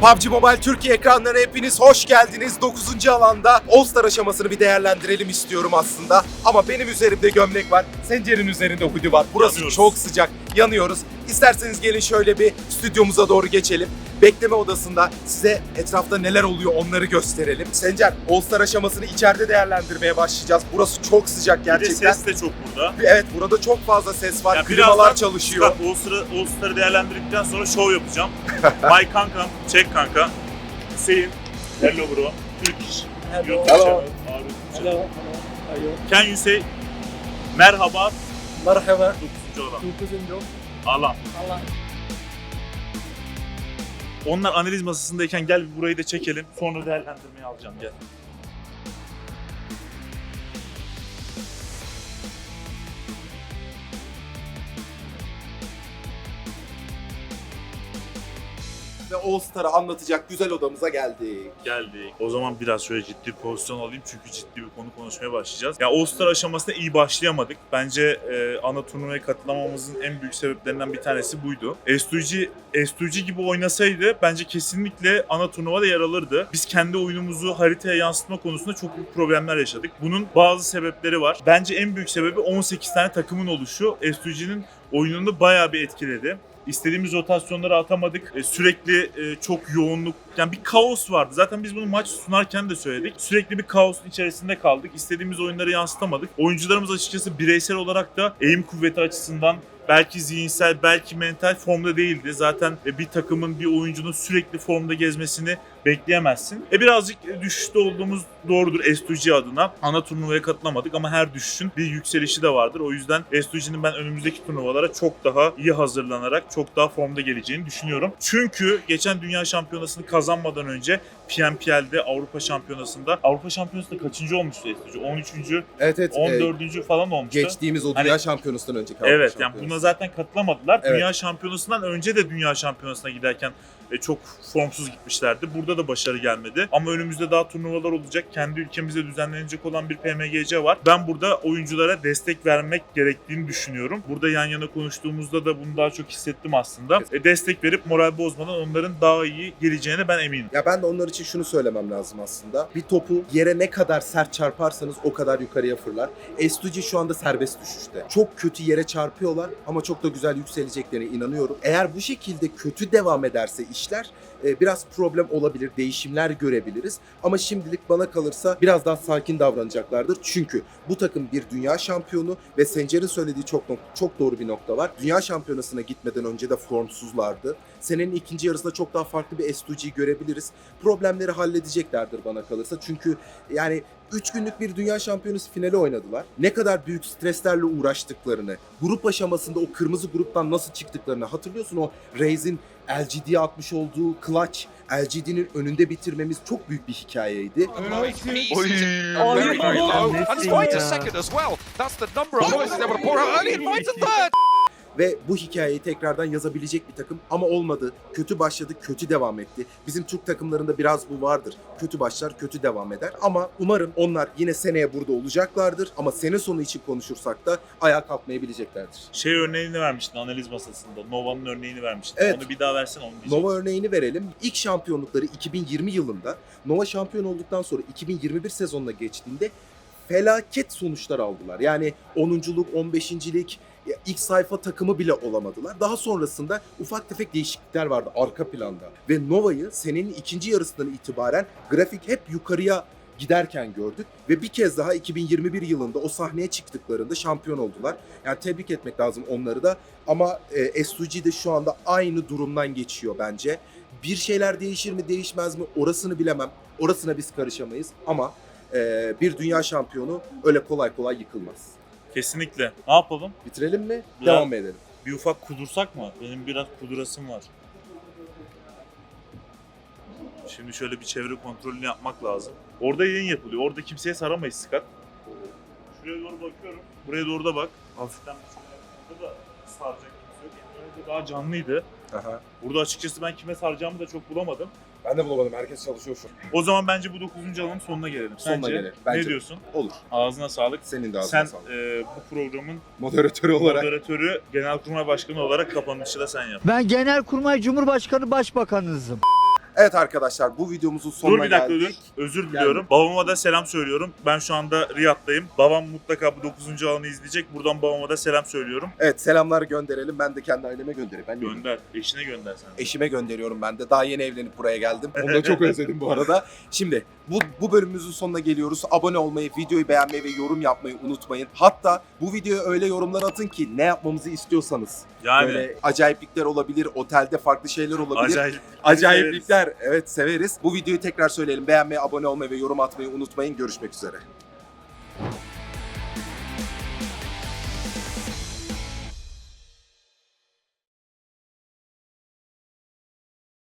PUBG Mobile Türkiye ekranlarına hepiniz hoş geldiniz. 9. alanda All-Star aşamasını bir değerlendirelim istiyorum aslında. Ama benim üzerimde gömlek var. Sencer'in üzerinde hoodie var. Burası Yanıyoruz. çok sıcak. Yanıyoruz. İsterseniz gelin şöyle bir stüdyomuza doğru geçelim. Bekleme odasında size etrafta neler oluyor onları gösterelim. Sencer, All-Star aşamasını içeride değerlendirmeye başlayacağız. Burası çok sıcak Bir de gerçekten. ses de çok burada. Evet burada çok fazla ses var. Ya Klimalar çalışıyor. Bak o sıra o starı değerlendirdikten sonra show yapacağım. My kankam, çek kanka. Hüseyin, hello bro. Türk iş. Hello. YouTube Hello. Hello, hello, are you? Can you say merhaba Merhaba. 9. adam. Tutucundo. Alan. Allah. Onlar analiz masasındayken gel bir burayı da çekelim. Sonra değerlendirmeyi alacağım gel. Ve All-Star'ı anlatacak güzel odamıza geldik. Geldik. O zaman biraz şöyle ciddi bir pozisyon alayım çünkü ciddi bir konu konuşmaya başlayacağız. Ya All-Star aşamasında iyi başlayamadık. Bence e, ana turnuvaya katılamamızın en büyük sebeplerinden bir tanesi buydu. S2G, S2G gibi oynasaydı bence kesinlikle ana turnuvada yer alırdı. Biz kendi oyunumuzu haritaya yansıtma konusunda çok büyük problemler yaşadık. Bunun bazı sebepleri var. Bence en büyük sebebi 18 tane takımın oluşu. S2G'nin oyununu bayağı bir etkiledi. İstediğimiz rotasyonları atamadık. E, sürekli e, çok yoğunluk, yani bir kaos vardı. Zaten biz bunu maç sunarken de söyledik. Sürekli bir kaosun içerisinde kaldık. İstediğimiz oyunları yansıtamadık. Oyuncularımız açıkçası bireysel olarak da eğim kuvveti açısından belki zihinsel, belki mental formda değildi. Zaten e, bir takımın, bir oyuncunun sürekli formda gezmesini bekleyemezsin. E birazcık e, düşüşte olduğumuz doğrudur S2G adına. Ana turnuvaya katılamadık ama her düşüşün bir yükselişi de vardır. O yüzden S2G'nin ben önümüzdeki turnuvalara çok daha iyi hazırlanarak çok daha formda geleceğini düşünüyorum. Çünkü geçen Dünya Şampiyonası'nı kazanmadan önce PNPL'de Avrupa Şampiyonası'nda Avrupa Şampiyonası'nda kaçıncı olmuştu S2G? 13. Evet evet. e, 14. falan olmuştu. geçtiğimiz o Hani- dünya şampiyonasından önceki Avrupa Evet yani buna zaten katılamadılar. Evet. Dünya Şampiyonası'ndan önce de Dünya Şampiyonası'na giderken e, çok formsuz gitmişlerdi. Burada da başarı gelmedi. Ama önümüzde daha turnuvalar olacak. Kendi ülkemizde düzenlenecek olan bir PMGC var. Ben burada oyunculara destek vermek gerektiğini düşünüyorum. Burada yan yana konuştuğumuzda da bunu daha çok hissettim aslında. E, destek verip moral bozmadan onların daha iyi geleceğine ben eminim. Ya ben de onlar için şunu söylemem lazım aslında. Bir topu yere ne kadar sert çarparsanız o kadar yukarıya fırlar. S2G şu anda serbest düşüşte. Çok kötü yere çarpıyorlar ama çok da güzel yükseleceklerine inanıyorum. Eğer bu şekilde kötü devam ederse işler e, biraz problem olabilir, değişimler görebiliriz. Ama şimdilik bana kalırsa biraz daha sakin davranacaklardır. Çünkü bu takım bir dünya şampiyonu ve Sencer'in söylediği çok çok doğru bir nokta var. Dünya şampiyonasına gitmeden önce de formsuzlardı. Senenin ikinci yarısında çok daha farklı bir S2G görebiliriz. Problemleri halledeceklerdir bana kalırsa. Çünkü yani 3 günlük bir dünya şampiyonası finali oynadılar. Ne kadar büyük streslerle uğraştıklarını, grup aşamasında o kırmızı gruptan nasıl çıktıklarını hatırlıyorsun o Reis'in LGD'ye atmış olduğu clutch, LGD'nin önünde bitirmemiz çok büyük bir hikayeydi. Oy. very, very low. And it's finds a second as well. That's the number of points he's able to pour out and finds a third. Ve bu hikayeyi tekrardan yazabilecek bir takım ama olmadı. Kötü başladı, kötü devam etti. Bizim Türk takımlarında biraz bu vardır. Kötü başlar, kötü devam eder. Ama umarım onlar yine seneye burada olacaklardır. Ama sene sonu için konuşursak da ayağa kalkmayı bileceklerdir. Şey örneğini vermiştin analiz masasında. Nova'nın örneğini vermiştin. Evet. Onu bir daha versen onu diyeceğim. Nova örneğini verelim. İlk şampiyonlukları 2020 yılında Nova şampiyon olduktan sonra 2021 sezonuna geçtiğinde felaket sonuçlar aldılar. Yani 10'unculuk, 15.lik, ya ilk sayfa takımı bile olamadılar. Daha sonrasında ufak tefek değişiklikler vardı arka planda. Ve Nova'yı senenin ikinci yarısından itibaren grafik hep yukarıya giderken gördük. Ve bir kez daha 2021 yılında o sahneye çıktıklarında şampiyon oldular. Yani tebrik etmek lazım onları da. Ama e, SUG de şu anda aynı durumdan geçiyor bence. Bir şeyler değişir mi değişmez mi orasını bilemem. Orasına biz karışamayız ama e, bir dünya şampiyonu öyle kolay kolay yıkılmaz. Kesinlikle. Ne yapalım? Bitirelim mi? Ya. Devam mı edelim? Bir ufak kudursak mı? Benim biraz kudurasım var. Şimdi şöyle bir çevre kontrolünü yapmak lazım. Orada yayın yapılıyor. Orada kimseye saramayız Scott. Şuraya doğru bakıyorum. Buraya doğru da bak. Hafiften bir şeyler da saracak. Yani önce daha canlıydı. Aha. Burada açıkçası ben kime saracağımı da çok bulamadım. Ben de bulamadım. Herkes çalışıyor şu. O zaman bence bu 9. alanın sonuna gelelim. Sonuna Sence? gelelim. Bence Ne diyorsun? Olur. Ağzına sağlık. Senin de ağzına Sen sağlık. e, bu programın Moderatörü olarak. moderatörü, genelkurmay başkanı olarak kapanışı da sen yap. Ben Genelkurmay Cumhurbaşkanı Başbakanınızım. Evet arkadaşlar bu videomuzun sonuna Dur bir dakika geldik. dur. Özür diliyorum. Babama da selam söylüyorum. Ben şu anda Riyad'dayım. Babam mutlaka bu 9. alanı izleyecek. Buradan babama da selam söylüyorum. Evet selamlar gönderelim. Ben de kendi aileme göndereyim. Ben de Gönder. Eşine gönder sen. Eşime gönderiyorum ben de. Daha yeni evlenip buraya geldim. Onu da çok özledim bu arada. Şimdi bu, bu bölümümüzün sonuna geliyoruz. Abone olmayı, videoyu beğenmeyi ve yorum yapmayı unutmayın. Hatta bu videoya öyle yorumlar atın ki ne yapmamızı istiyorsanız. Yani Böyle acayiplikler olabilir, otelde farklı şeyler olabilir. acayip. Acayiplikler evet severiz. Bu videoyu tekrar söyleyelim. Beğenmeyi, abone olmayı ve yorum atmayı unutmayın. Görüşmek üzere.